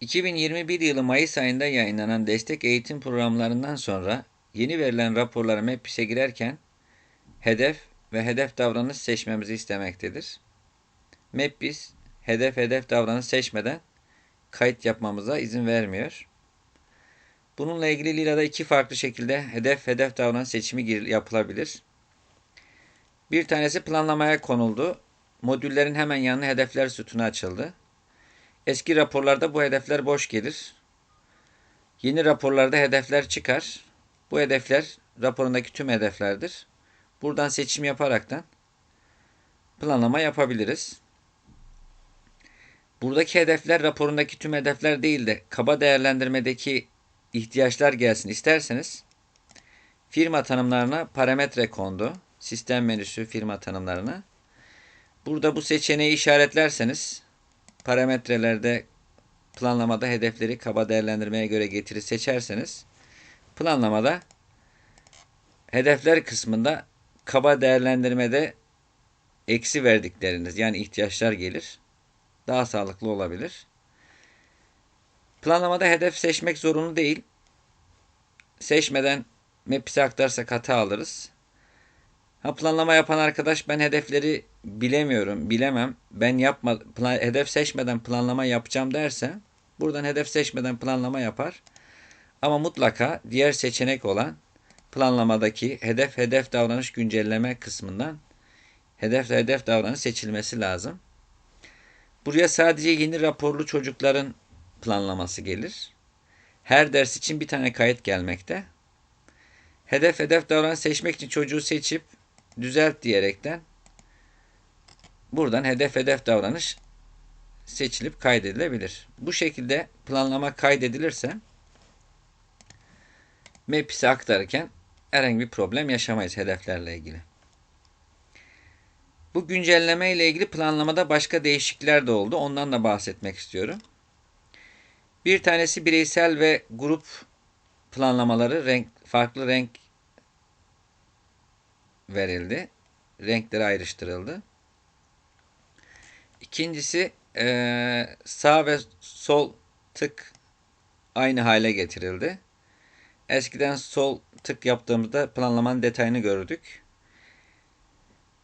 2021 yılı Mayıs ayında yayınlanan destek eğitim programlarından sonra yeni verilen raporlara MEPİS'e girerken hedef ve hedef davranış seçmemizi istemektedir. MEPİS hedef hedef davranış seçmeden kayıt yapmamıza izin vermiyor. Bununla ilgili Lira'da iki farklı şekilde hedef hedef davranış seçimi yapılabilir. Bir tanesi planlamaya konuldu. Modüllerin hemen yanına hedefler sütunu açıldı. Eski raporlarda bu hedefler boş gelir. Yeni raporlarda hedefler çıkar. Bu hedefler raporundaki tüm hedeflerdir. Buradan seçim yaparaktan planlama yapabiliriz. Buradaki hedefler raporundaki tüm hedefler değil de kaba değerlendirmedeki ihtiyaçlar gelsin isterseniz firma tanımlarına parametre kondu. Sistem menüsü firma tanımlarına. Burada bu seçeneği işaretlerseniz parametrelerde planlamada hedefleri kaba değerlendirmeye göre getiri seçerseniz planlamada hedefler kısmında kaba değerlendirmede eksi verdikleriniz yani ihtiyaçlar gelir. Daha sağlıklı olabilir. Planlamada hedef seçmek zorunlu değil. Seçmeden MEPİS'e aktarsak hata alırız. Ha planlama yapan arkadaş ben hedefleri bilemiyorum, bilemem. Ben yapma plan, hedef seçmeden planlama yapacağım derse buradan hedef seçmeden planlama yapar. Ama mutlaka diğer seçenek olan planlamadaki hedef hedef davranış güncelleme kısmından hedef hedef davranış seçilmesi lazım. Buraya sadece yeni raporlu çocukların planlaması gelir. Her ders için bir tane kayıt gelmekte. Hedef hedef davranış seçmek için çocuğu seçip düzelt diyerekten buradan hedef hedef davranış seçilip kaydedilebilir. Bu şekilde planlama kaydedilirse MEPİS'e aktarırken herhangi bir problem yaşamayız hedeflerle ilgili. Bu güncelleme ile ilgili planlamada başka değişiklikler de oldu. Ondan da bahsetmek istiyorum. Bir tanesi bireysel ve grup planlamaları renk farklı renk verildi. Renkleri ayrıştırıldı. İkincisi e, sağ ve sol tık aynı hale getirildi. Eskiden sol tık yaptığımızda planlamanın detayını gördük.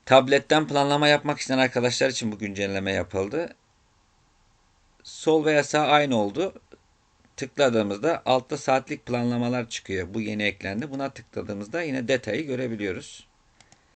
Tabletten planlama yapmak isteyen arkadaşlar için bu güncelleme yapıldı. Sol veya sağ aynı oldu. Tıkladığımızda altta saatlik planlamalar çıkıyor. Bu yeni eklendi. Buna tıkladığımızda yine detayı görebiliyoruz.